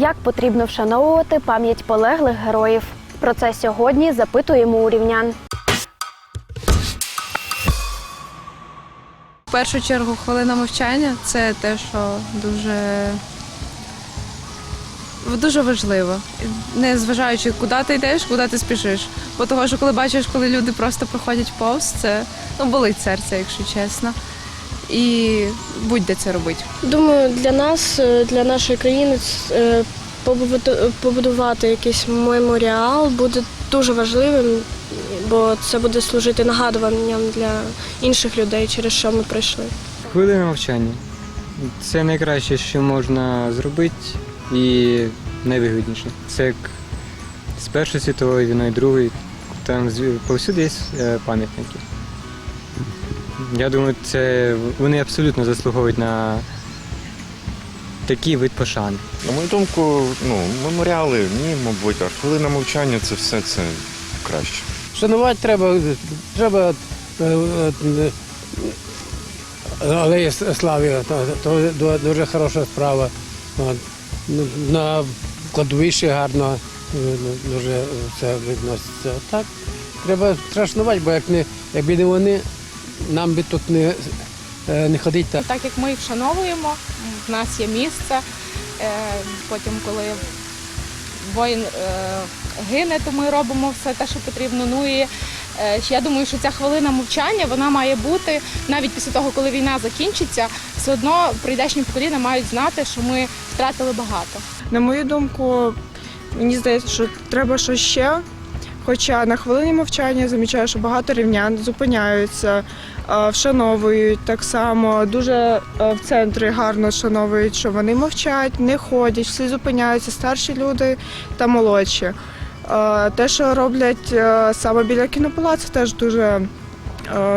Як потрібно вшановувати пам'ять полеглих героїв? Про це сьогодні запитуємо у рівнян. В першу чергу хвилина мовчання це те, що дуже, дуже важливо. Не зважаючи, куди ти йдеш, куди ти спішиш. Бо того, що коли бачиш, коли люди просто проходять повз, це ну, болить серце, якщо чесно. І будь-де це робити. Думаю, для нас, е, для нашої країни, е, побудувати якийсь меморіал буде дуже важливим, бо це буде служити нагадуванням для інших людей, через що ми пройшли. Хвилина мовчання. Це найкраще, що можна зробити і найвигідніше. Це як з Першої світової війни, другої, там повсюди є е, пам'ятники. Я думаю, це вони абсолютно заслуговують на такий вид пошани. На мою думку, ну, меморіали, ні, мабуть, а хвилина мовчання це все це краще. Шанувати треба, треба е, е, е, алеї слави, то, то дуже хороша справа. Ну, На кладовищі гарно е, дуже все відноситься. Так, треба треба шанувати, бо як не, якби не вони, нам би тут не, е, не ходити. Так. Так як ми їх вшановуємо, в нас є місце. Е, Потім, коли воїн е, гине, то ми робимо все те, що потрібно. Ну і я думаю, що ця хвилина мовчання вона має бути навіть після того, коли війна закінчиться, все одно прийдешні покоління мають знати, що ми втратили багато. На мою думку, мені здається, що треба щось ще. Хоча на хвилині мовчання замічаю, що багато рівнян зупиняються, е, вшановують так само. Дуже е, в центрі гарно вшановують, що вони мовчать, не ходять, всі зупиняються, старші люди та молодші. Е, Те, що роблять саме біля кінопалацу, теж дуже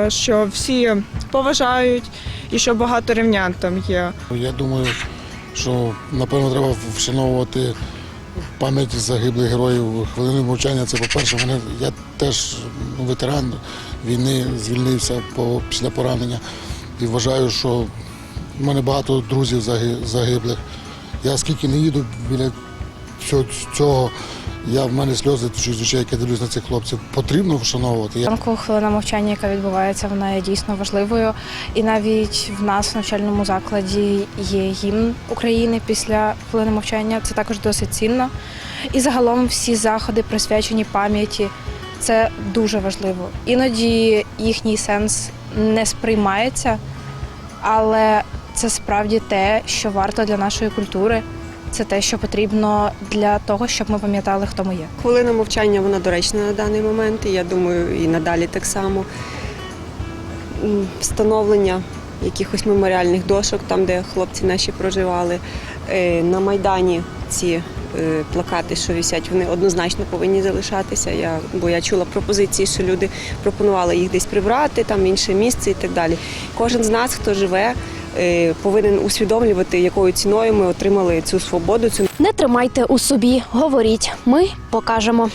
що всі поважають і що багато рівнян там є. Я думаю, що напевно треба вшановувати пам'ять загиблих героїв. Хвилини мовчання це по-перше, мене я теж ну, ветеран війни, звільнився по, після поранення і вважаю, що в мене багато друзів загиблих. Я скільки не їду біля цього я в мене сльози течуть з очей, як дивлюсь на цих хлопців. Потрібно вшановувати. Ранку хвилина мовчання, яка відбувається, вона є дійсно важливою. І навіть в нас в навчальному закладі є гімн України після хвилини мовчання. Це також досить цінно. І загалом всі заходи присвячені пам'яті. Це дуже важливо. Іноді їхній сенс не сприймається, але це справді те, що варто для нашої культури. Це те, що потрібно для того, щоб ми пам'ятали, хто ми є. Хвилина мовчання вона доречна на даний момент, і я думаю, і надалі так само. Встановлення якихось меморіальних дошок, там, де хлопці наші проживали. Е, На Майдані ці е, плакати, що висять, вони однозначно повинні залишатися. Я, бо я чула пропозиції, що люди пропонували їх десь прибрати, там інше місце і так далі. Кожен з нас, хто живе, повинен усвідомлювати, якою ціною ми отримали цю свободу, цю Не тримайте у собі, говоріть. Ми покажемо.